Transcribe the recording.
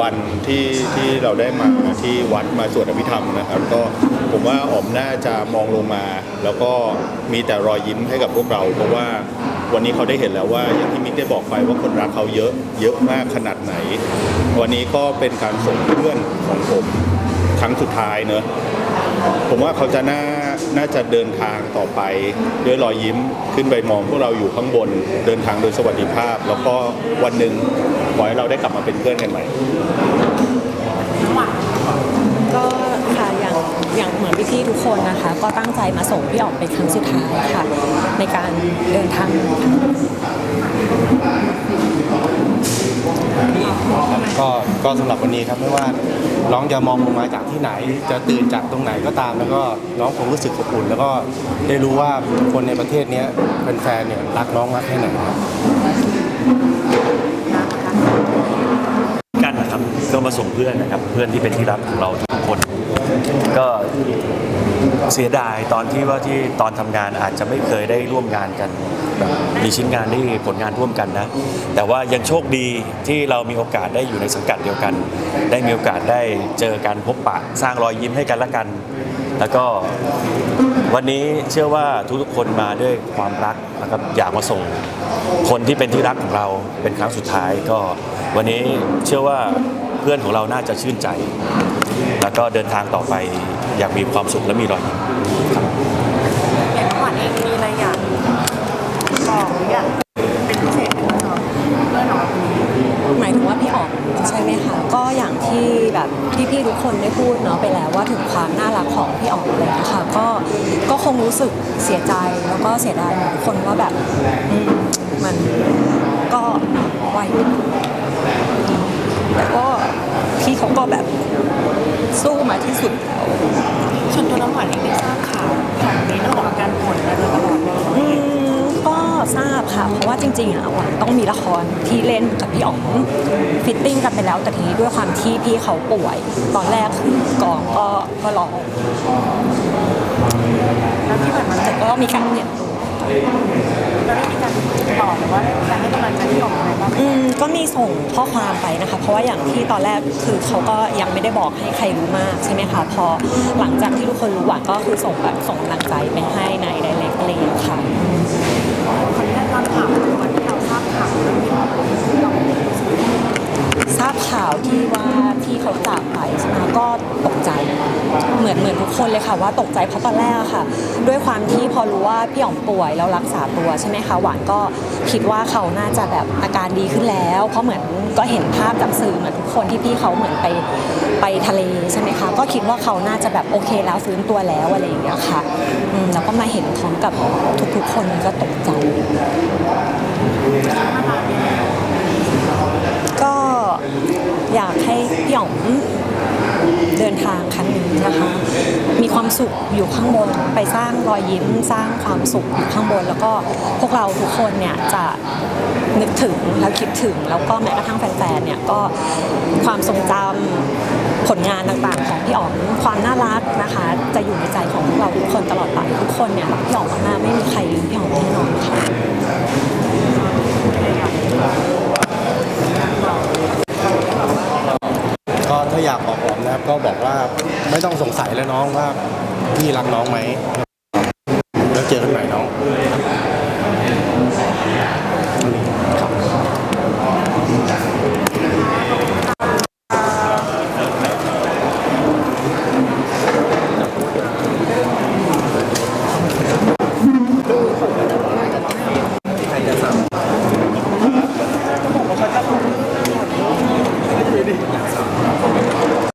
วันที่ที่เราได้มาที่วัดมาสวดอภิธรรมนะครับ ก็ผมว่าออมน่าจะมองลงมา แล้วก็มีแต่รอยยิ้มให้กับพวกเรา เพราะว่าวันนี้เขาได้เห็นแล้วว่าอย่างที่มิกได้บอกไปว่าคนรักเขาเยอะเยอะมากขนาดไหน วันนี้ก็เป็นการส่งเพื่อนของผมครั้งสุดท้ายเนอะผมว่าเขาจะน่า น่าจะเดินทางต่อไปด้วยรอยยิ้มขึ้นไปมองพวกเราอยู่ข้างบนเดินทางโดยสวัสดิภาพ แล้วก็วันหนึ่งขอให้เราได้กลับมาเป็นเพื่อนกันใหม่ ก็ค่ะอย่างอย่างเหมือนพี่ๆทุกคนนะคะ ก็ตั้งใจมาส่งพี่ออกเป็นครั้งสุดท้ายค่ะ ในการเดินทาง ก็ก็สำหรับวันนี้ครับไม่ว่าน้องจะมองลงมาจากที่ไหน จะตื่นจากตรงไหนก็ตาม แล้วก็น้องคงรู้สึกอบอุ่น แล้วก็ได้รู้ว่าคนในประเทศเนี้ยแฟนๆเนี่ยรักน้องมากแค่ไหนครับกันนะครับก็มาส่งเพื่อนนะครับ เพื่อนที่เป็นที่รักของเราทุกคน ก็เสียดายตอนที่ว่าที่ตอนทำงานอาจจะไม่เคยได้ร่วมงานกันแบบมีชิ้นงานที่ผลงานร่วมกันนะ แต่ว่ายังโชคดีที่เรามีโอกาสได้อยู่ในสังกัดเดียวกัน ได้มีโอกาสได้เจอกันพบปะสร้างรอยยิ้มให้กันและกัน แล้วก็วันนี้เชื่อว่าทุกๆคนมาด้วยความรักนะครับอยากมาส่ง คนที่เป็นที่รักของเราเป็นครั้งสุดท้ายก็วันนี้เชื่อว่า พื่อนของเราน่าจะชื่นใจ แล้วก็เดินทางต่อไปอย่างมีความสุขและมีรอยยิ้มอย่างขวัญเองมีอะไรอยากบอกหรืออยากเป็นพิเศษไหมคะเพื่อนของคนนี้หมายถึงว่าพี่ออกใช่ไหมคะก็อย่างที่แบบพี่ๆทุกคนได้พูดเนาะไปแล้วว่าถึงความน่ารักของพี่ออกเลยนะคะก็ก็คงรู้สึกเสียใจแล้วก็เสียดายทุกคนว่าแบบอืมมันก็ไวแต่ก็พี่เขาก็แบบสู้มาที่สุด ส่วนตัวน้องขวัญเองได้ทราบข่าวของนี้เรื่องของอาการป่วยมาโดยตลอดเลย อืมก็ทราบค่ะ เพ จริงๆอะหวานต้องมีละครที่เล่นกับพี่อ๋องฟิตติ้งกันไปแล้ว แต่ทีนี้ด้วยความที่พี่เขาป่วย ตอนแรกคือกองก็ก็รอแล้วที่ผ่านมาแต่ก็มีการเปลี่ยนตัวเราได้มีการติดต่อหรือว่าการให้กำลังใจที่ออกมาบ้างไหมอืมก็มีส่งข้อความไปนะคะ เพราะว่าอย่างที่ตอนแรกคือเขาก็ยังไม่ได้บอกให้ใครรู้มากใช่ไหมคะพอหลังจากที่ทุกคนรู้หวานก็คือส่งแบบส่งกำลังใจไปให้ในไดเรกอะไรอย่างเงี้ยค่ะ เหมือนเหมือนทุกคนเลยค่ะว่าตกใจเพราะตอนแรกอะค่ะ ด้วยความที่พอรู้ว่าพี่อ๋อมป่วยแล้วรักษาตัวใช่ไหมคะหวานก็คิดว่าเขาน่าจะแบบอาการดีขึ้นแล้ว เพราะเหมือนก็เห็นภาพจากสื่อเหมือนทุกคนที่พี่เขาเหมือนไปไปทะเลใช่ไหมคะก็คิดว่าเขาน่าจะแบบโอเคแล้วฟื้นตัวแล้วอะไรอย่างเงี้ยค่ะแล้วก็มาเห็นพร้อมกับทุกๆคนก็ตกใจก็อยากให้พี่อ๋อมเดินทาง ครั้งนี้นะคะ มีความสุขอยู่ข้างบนไปสร้างรอยยิ้ม สร้างความสุขอยู่ข้างบน แล้วก็พวกเราทุกคนเนี่ยจะนึกถึงแล้วคิดถึง แล้วก็แม้กระทั่งแฟนๆเนี่ยก็ความทรงจำผลงานต่างๆ ของพี่อ๋อมความน่ารักนะคะ จะอยู่ในใจของพวกเราทุกคนตลอดไปทุกคนเนี่ยรักพี่อ๋อมมากๆไม่มีใครลืมพี่อ๋อมแน่นอนค่ะก็ถ้าอยากบอก ก็บอกว่าไม่ต้องสงสัยแล้วน้องว่าพี่รักน้องไหมแล้วเจอกันใหม่น้อง